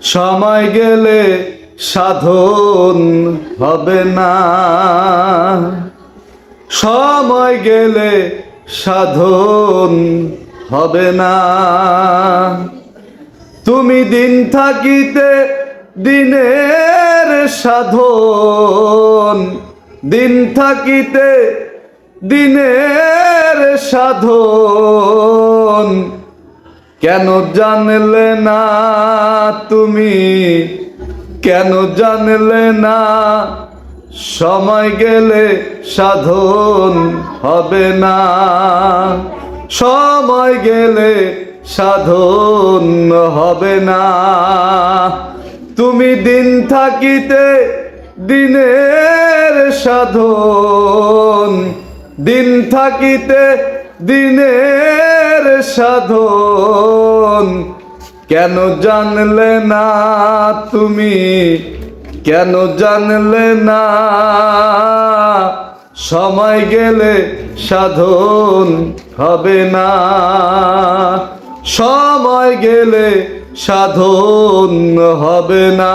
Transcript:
সময় গেলে সাধন হবে না। সময় গেলে সাধন হবে না। তুমি দিন থাকিতে দিনের সাধন, দিন থাকিতে দিনের সাধন। কেন জানলে না তুমি? কেন জানলে না? সময় গেলে সাধন হবে না। সময় গেলে সাধন হবে না। তুমি দিন থাকিতে দিনের সাধন। দিন থাকিতে দিনের সাধন। কেন জানলে না তুমি? কেন জানলে না? সময় গেলে সাধন হবে না। সময় গেলে সাধন হবে না।